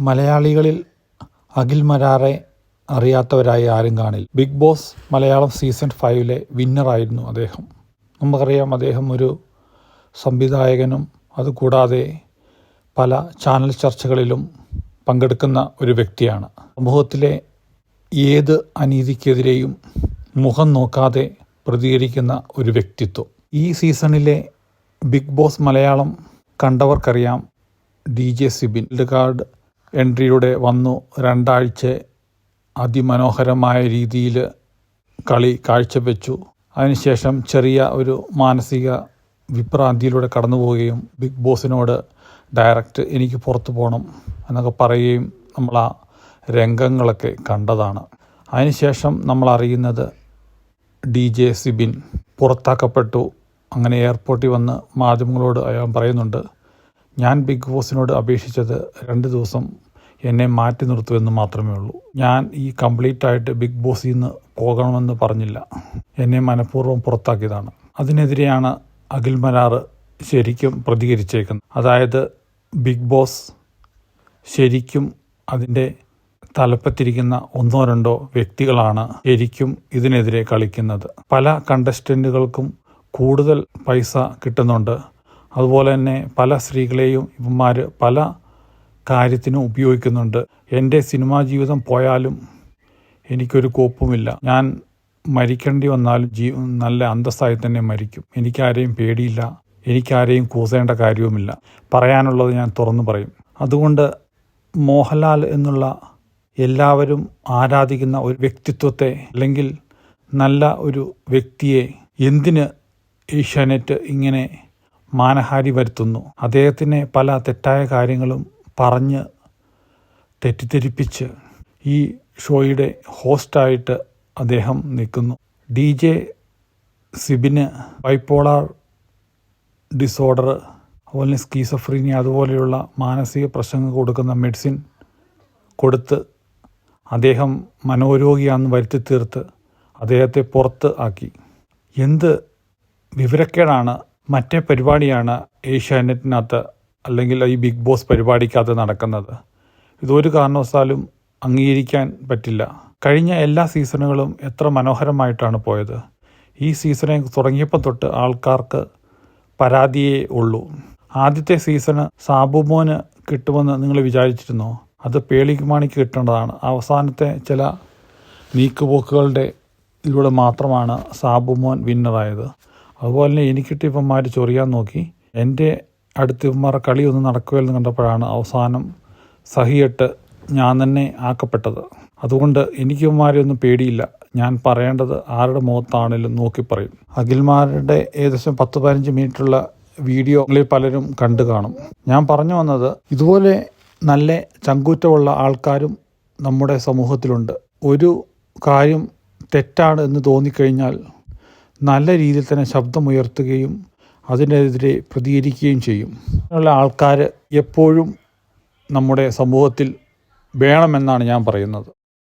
മലയാളികളിൽ അഖിൽ മരാറെ അറിയാത്തവരായി ആരും കാണില്ല. ബിഗ് ബോസ് മലയാളം സീസൺ ഫൈവിലെ വിന്നറായിരുന്നു അദ്ദേഹം. നമുക്കറിയാം അദ്ദേഹം ഒരു സംവിധായകനും അതുകൂടാതെ പല ചാനൽ ചർച്ചകളിലും പങ്കെടുക്കുന്ന ഒരു വ്യക്തിയാണ്. സമൂഹത്തിലെ ഏത് അനീതിക്കെതിരെയും മുഖം നോക്കാതെ പ്രതികരിക്കുന്ന ഒരു വ്യക്തിത്വം. ഈ സീസണിലെ ബിഗ് ബോസ് മലയാളം കണ്ടവർക്കറിയാം ഡി ജെ സിബിൻ. കാർഡ് എൻട്രിയുടെ വന്നു രണ്ടാഴ്ച അതിമനോഹരമായ രീതിയിൽ കളി കാഴ്ചവെച്ചു. അതിനുശേഷം ചെറിയ ഒരു മാനസിക വിഭ്രാന്തിയിലൂടെ കടന്നു പോവുകയും ബിഗ് ബോസിനോട് ഡയറക്റ്റ് എനിക്ക് പുറത്തു പോകണം എന്നൊക്കെ പറയുകയും നമ്മൾ ആ രംഗങ്ങളൊക്കെ കണ്ടതാണ്. അതിനുശേഷം നമ്മൾ അറിയുന്നത് ഡി ജെ സിബിൻ പുറത്താക്കപ്പെട്ടു. അങ്ങനെ എയർപോർട്ടിൽ വന്ന് മാധ്യമങ്ങളോട് അയാൾ പറയുന്നുണ്ട് ഞാൻ ബിഗ് ബോസിനോട് അപേക്ഷിച്ചത് രണ്ട് ദിവസം എന്നെ മാറ്റി നിർത്തുമെന്ന് മാത്രമേ ഉള്ളൂ. ഞാൻ ഈ കംപ്ലീറ്റ് ആയിട്ട് ബിഗ് ബോസിൽ നിന്ന് പോകണമെന്ന് പറഞ്ഞില്ല. എന്നെ മനഃപൂർവം പുറത്താക്കിയതാണ്. അതിനെതിരെയാണ് അഖിൽ മരാറ് ശരിക്കും പ്രതികരിച്ചേക്കുന്നത്. അതായത് ബിഗ് ബോസ് ശരിക്കും അതിന്റെ തലപ്പത്തിരിക്കുന്ന ഒന്നോ രണ്ടോ വ്യക്തികളാണ് ശരിക്കും ഇതിനെതിരെ കളിക്കുന്നത്. പല കണ്ടസ്റ്റന്റുകൾക്കും കൂടുതൽ പൈസ കിട്ടുന്നുണ്ട്. അതുപോലെ തന്നെ പല സ്ത്രീകളെയും ഇവന്മാർ പല കാര്യത്തിനും ഉപയോഗിക്കുന്നുണ്ട്. എന്റെ സിനിമാ ജീവിതം പോയാലും എനിക്കൊരു കോപ്പുമില്ല. ഞാൻ മരിക്കേണ്ടി വന്നാലും ജീ നല്ല അന്തസ്സായി തന്നെ മരിക്കും. എനിക്കാരെയും പേടിയില്ല. എനിക്കാരെയും കൂസേണ്ട കാര്യവുമില്ല. പറയാനുള്ളത് ഞാൻ തുറന്നു പറയും. അതുകൊണ്ട് മോഹൻലാൽ എന്നുള്ള എല്ലാവരും ആരാധിക്കുന്ന ഒരു വ്യക്തിത്വത്തെ അല്ലെങ്കിൽ നല്ല ഒരു വ്യക്തിയെ എന്തിന് ഏഷ്യാനെറ്റ് ഇങ്ങനെ മാനഹാരി വരുത്തുന്നു. അദ്ദേഹത്തിനെ പല തെറ്റായ കാര്യങ്ങളും പറഞ്ഞ് തെറ്റിദ്ധരിപ്പിച്ച് ഈ ഷോയുടെ ഹോസ്റ്റായിട്ട് അദ്ദേഹം നിൽക്കുന്നു. ഡി ജെ സിബിന് ബൈപ്പോളാർ ഡിസോർഡർ അതുപോലെ സ്കീസഫ്രീനി അതുപോലെയുള്ള മാനസിക പ്രശ്നങ്ങൾ കൊടുക്കുന്ന മെഡിസിൻ കൊടുത്ത് അദ്ദേഹം മനോരോഗിയാണെന്ന് വരുത്തി തീർത്ത് അദ്ദേഹത്തെ പുറത്ത് ആക്കി. എന്ത് വിവരക്കേടാണ് മറ്റേ പരിപാടിയാണ് ഏഷ്യാനെറ്റിനകത്ത് അല്ലെങ്കിൽ ഈ ബിഗ് ബോസ് പരിപാടിക്കകത്ത് നടക്കുന്നത്. ഇതൊരു കാരണവശാലും അംഗീകരിക്കാൻ പറ്റില്ല. കഴിഞ്ഞ എല്ലാ സീസണുകളും എത്ര മനോഹരമായിട്ടാണ് പോയത്. ഈ സീസണെ തുടങ്ങിയപ്പോൾ തൊട്ട് ആൾക്കാർക്ക് പരാതിയേ ഉള്ളൂ. ആദ്യത്തെ സീസണ് സാബുമോന് കിട്ടുമെന്ന് നിങ്ങൾ വിചാരിച്ചിരുന്നോ? അത് പേളിക്കുമാണിക്ക് കിട്ടേണ്ടതാണ്. അവസാനത്തെ ചില നീക്കുപോക്കുകളുടെ ഇതിലൂടെ മാത്രമാണ് സാബുമോൻ വിന്നറായത്. അതുപോലെ തന്നെ എനിക്കിട്ട് ഇവന്മാർ ചൊറിയാൻ നോക്കി. എന്റെ അടുത്ത് ഇവന്മാരുടെ കളിയൊന്നും നടക്കുകയെന്ന് കണ്ടപ്പോഴാണ് അവസാനം സഹിയിട്ട് ഞാൻ തന്നെ ആക്കപ്പെട്ടത്. അതുകൊണ്ട് എനിക്ക് ഇവന്മാരെ ഒന്നും പേടിയില്ല. ഞാൻ പറയേണ്ടത് ആരുടെ മുഖത്താണെങ്കിലും നോക്കി പറയും. അഖിൽമാരുടെ ഏകദേശം പത്ത് പതിനഞ്ച് മിനിറ്റുള്ള വീഡിയോകളിൽ പലരും കണ്ടു കാണും. ഞാൻ പറഞ്ഞു വന്നത് ഇതുപോലെ നല്ല ചങ്കൂറ്റമുള്ള ആൾക്കാരും നമ്മുടെ സമൂഹത്തിലുണ്ട്. ഒരു കാര്യം തെറ്റാണ് എന്ന് തോന്നിക്കഴിഞ്ഞാൽ നല്ല രീതിയിൽ തന്നെ ശബ്ദമുയർത്തുകയും അതിനെതിരെ പ്രതികരിക്കുകയും ചെയ്യും. അങ്ങനെയുള്ള ആൾക്കാർ എപ്പോഴും നമ്മുടെ സമൂഹത്തിൽ വേണമെന്നാണ് ഞാൻ പറയുന്നത്.